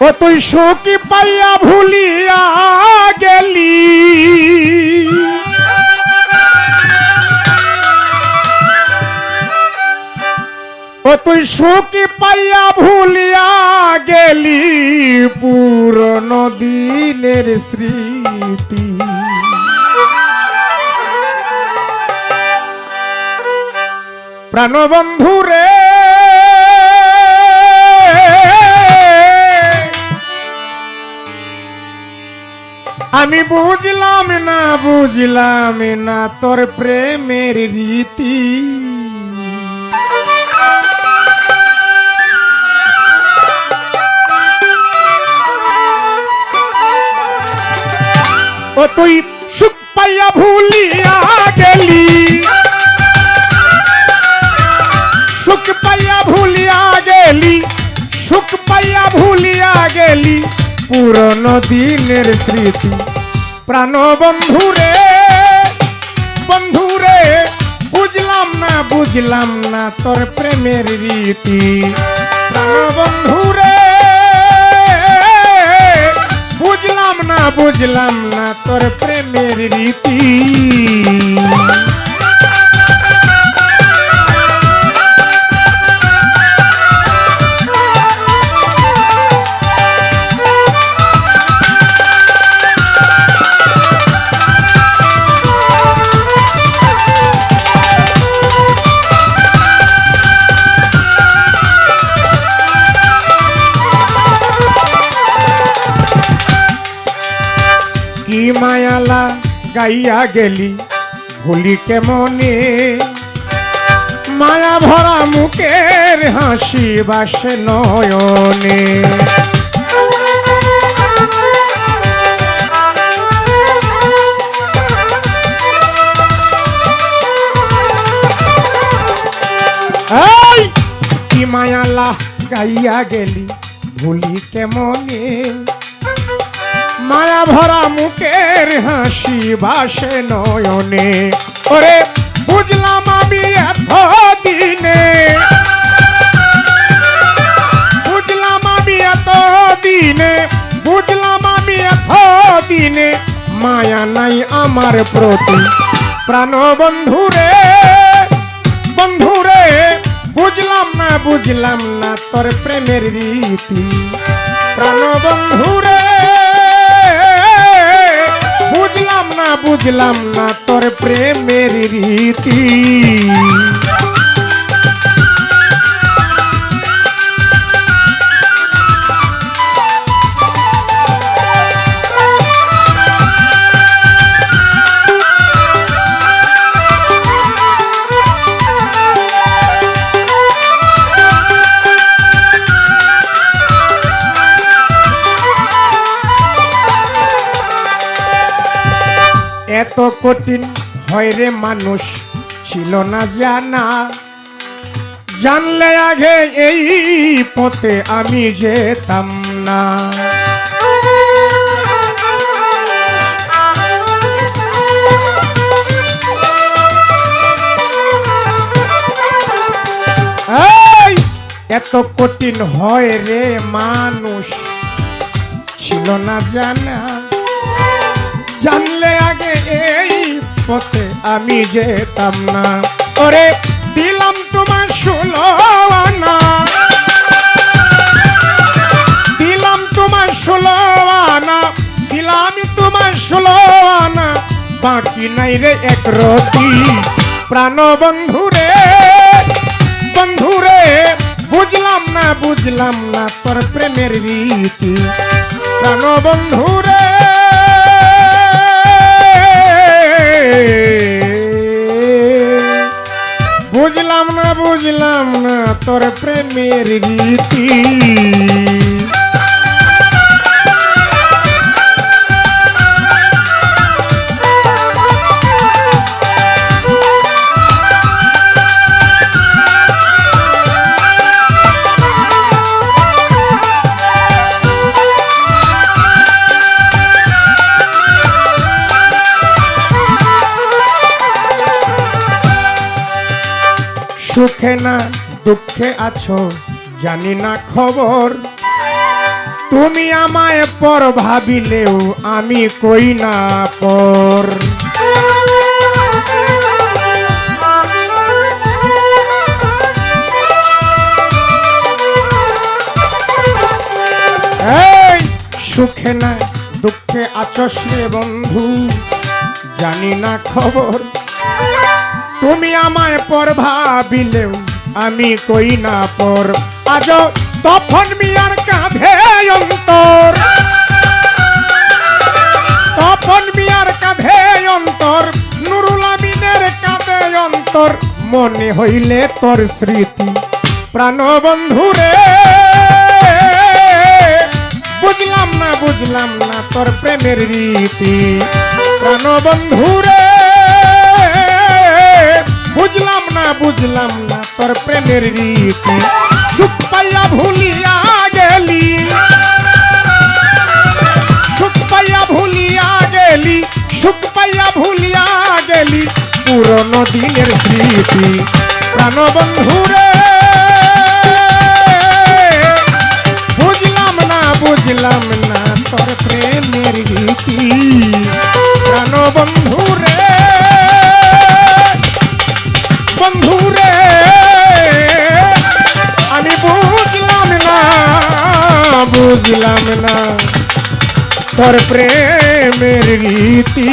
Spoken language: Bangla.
ও তুই সুখী পাইয়া ভুলিয়া গেলি। ও তুই সুখী পাইয়া ভুলিয়া গেলি পুরনো দিনের স্মৃতি। প্রাণবন্ধু আমি বুঝলাম না বুঝলাম না তোর প্রেমের রীতি। ও তুই সুখ পাইয়া ভুলিয়া গেলি। সুখ পাইয়া ভুলিয়া গেলি, সুখ পাইয়া ভুলিয়া গেলি। পুরনো দিনের স্মৃতি। প্রাণ বন্ধুরে বন্ধুরে বুঝলাম না বুঝলাম না তোর প্রেমের রীতি। প্রাণ বন্ধুরে বুঝলাম না বুঝলাম না তোর প্রেমের রীতি। কি মায়ালা গাইয়া গেলি, ভুলি কেমনে? মায়া ভরা মুখের হাসি বাসে নয়নে। কি মায়ালা গাইয়া গেলি, ভুলি কেমনে? মায়া ভরা মুখের হাসি বাসে নয়নে। ওরে, বুঝলাম আমি এত দিনে বুঝলাম আমি এত দিনে বুঝলাম আমি এত দিনে মায়া নাই আমার প্রতি। প্রাণ বন্ধুরে বন্ধুরে বুঝলাম না বুঝলাম না তোর প্রেমের রীতি। প্রাণ বন্ধুরে বুঝলাম না তোর প্রেমের রীতি। এত কঠিন হয় রে মানুষ, ছিল না জানা। জানলে আগে এই পথে আমি যেতাম না। এত কঠিন হয় রে মানুষ, ছিল না জানা। জানলে আগে এই পথে আমি যেতাম না। ওরে, দিলাম তোমার ষোলো আনা। দিলাম তোমার ষোলো আনা। দিলাম তোমার ষোলো আনা। বাকি নাই রে এক রতি। প্রাণ বন্ধুরে বন্ধুরে বুঝলাম না বুঝলাম না তোর প্রেমের রীতি। প্রাণ বন্ধুরে তোর প্রেমের রীতি। সুখে না দুঃখে আছো, জানি না খবর। তুমি আমায় পর ভাবিলেও আমি কই না পর। সুখে না, দুঃখে আচস বন্ধু, জানি না খবর। তুমি আমায় পর ভাবিলেও আমি কই না পর। আজ তখন মিয়ার কাঁধে অন্তর। তপন মিয়ার কাঁধে অন্তর, নুরুল আমিনের কাঁধে অন্তর। মনে হইলে তোর স্মৃতি প্রাণ বন্ধুরে বুঝলাম না বুঝলাম না তোর প্রেমের রীতি প্রাণ বন্ধুরে বুঝলাম না বুঝলাম না তোর প্রেমের রীতি সুখ পাইয়া ভুলিয়া গেলি। সুখ পাইয়া ভুলিয়া গেলি সুখ পাইয়া ভুলিয়া গেলি, পুরনো দিনের স্মৃতি। প্রাণবন্ধুরে বুঝলাম না বুঝলাম না তোর প্রেমের রীতি। প্রাণবন্ধুরে বুঝলাম না। তোর প্রেমের রীতি।